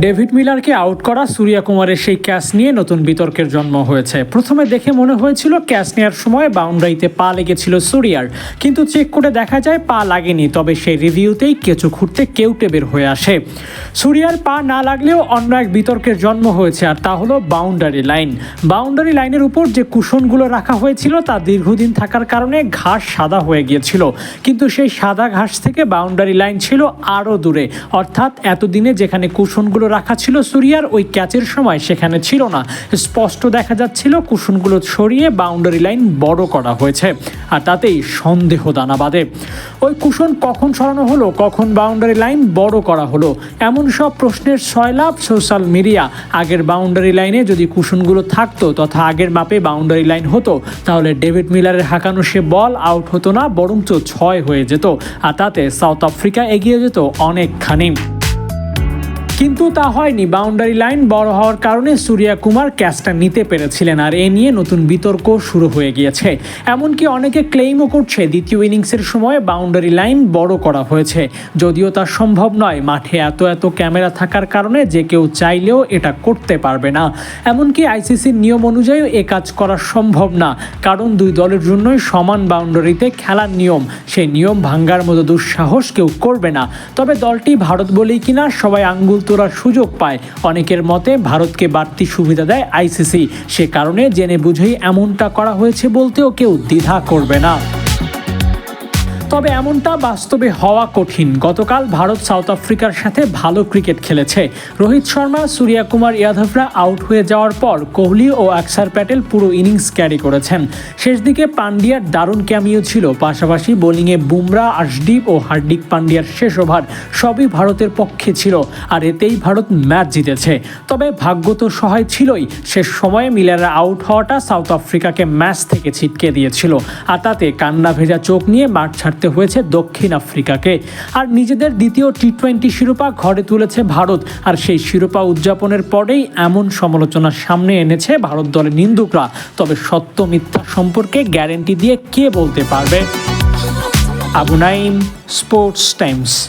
David মিলারকে out করা সূর্যা কুমারের সেই ক্যাচ নিয়ে নতুন বিতর্কের জন্ম হয়েছে। প্রথমে দেখে মনে হয়েছিল ক্যাচ নেওয়ার সময় বাউন্ডারিতে পা লেগেছিল সূর্যার। কিন্তু চেক করে দেখা যায় পা লাগেনি, তবে সেই রিভিউতেই কেঁচো খুঁড়তে কেউটে বের হয়ে আসে। সূর্যার পা না লাগলেও অন্য এক বিতর্কের জন্ম হয়েছে, আর তা হলো বাউন্ডারি লাইন। বাউন্ডারি লাইনের উপর যে কুশনগুলো রাখা হয়েছিল, তা দীর্ঘদিন থাকার কারণে ঘাস সাদা হয়ে গিয়েছিল। কিন্তু সেই সাদা ঘাস থেকে বাউন্ডারি লাইন ছিল আরও দূরে, অর্থাৎ এতদিনে যেখানে কুশনগুলো রাখা ছিল সুরিয়ার, ওই ক্যাচের সময় সেখানে ছিল না। স্পষ্ট দেখা যাচ্ছিল কুশনগুলো সরিয়ে বাউন্ডারি লাইন বড় করা হয়েছে, আর তাতেই সন্দেহ দানা বাঁধে। ওই কুশন কখন সরানো হলো, কখন বাউন্ডারি লাইন বড় করা হলো, এমন সব প্রশ্নের সয়লাভ সোশ্যাল মিডিয়া। আগের বাউন্ডারি লাইনে যদি কুশনগুলো থাকতো তথা আগের মাপে বাউন্ডারি লাইন হতো, তাহলে ডেভিড মিলারের হাঁকানো সে বল আউট হতো না, বরঞ্চ ছয় হয়ে যেত, আর তাতে সাউথ আফ্রিকা এগিয়ে যেত অনেকখানি। কিন্তু তা হয়নি। বাউন্ডারি লাইন বড় হওয়ার কারণে সূর্যা কুমার ক্যাচটা নিতে পেরেছিলেন আর এ নিয়ে নতুন বিতর্ক শুরু হয়ে গিয়েছে। এমনকি অনেকে ক্লেইমও করছে দ্বিতীয় ইনিংসের সময় বাউন্ডারি লাইন বড় করা হয়েছে। যদিও তা সম্ভব নয়, মাঠে এত এত ক্যামেরা থাকার কারণে যে কেউ চাইলেও এটা করতে পারবে না। এমনকি আইসিসির নিয়ম অনুযায়ী এ কাজ করা সম্ভব না, কারণ দুই দলের জন্যই সমান বাউন্ডারিতে খেলার নিয়ম। সেই নিয়ম ভাঙ্গার মতো দুঃসাহস কেউ করবে না। তবে দলটি ভারত বলেই কিনা সবাই আঙ্গুল তোলার সুযোগ পায়। অনেকের মতে ভারতকে বাড়তি সুবিধা দেয় আইসিসি। সে কারণে জেনে বুঝেই এমনটা করা হয়েছে বলতেও কেউ দ্বিধা করবে না। তবে এমনটা বাস্তবে হওয়া কঠিন। গতকাল ভারত সাউথ আফ্রিকার সাথে ভালো ক্রিকেট খেলেছে। রোহিত শর্মা, সূর্যা কুমার ইয়াদভরা আউট হয়ে যাওয়ার পর কোহলি ও অক্ষর প্যাটেল পুরো ইনিংস ক্যারি করেছেন। শেষ দিকে পান্ডিয়ার দারুণ ক্যামিও ছিল। পাশাপাশি বোলিংয়ে বুমরা, আশদীপ ও হার্দিক পান্ডিয়ার শেষ ওভার সবই ভারতের পক্ষে ছিল, আর এতেই ভারত ম্যাচ জিতেছে। তবে ভাগ্য তো সহায় ছিলই। শেষ সময়ে মিলাররা আউট হওয়াটা সাউথ আফ্রিকাকে ম্যাচ থেকে ছিটকে দিয়েছিল। আর তাতে কান্না ভেজা চোখ নিয়ে মাঠ ছাড়তে হয়েছে দক্ষিণ আফ্রিকাকে। আর নিজেদের দ্বিতীয় টি টোয়েন্টি শিরোপা ঘরে তুলেছে ভারত। আর সেই শিরোপা উদযাপনের পরেই এমন সমালোচনা সামনে এনেছে ভারত দলের নিন্দুকরা। তবে সত্য মিথ্যা সম্পর্কে গ্যারেন্টি দিয়ে কে বলতে পারবে? Abu Naim, Sports Times.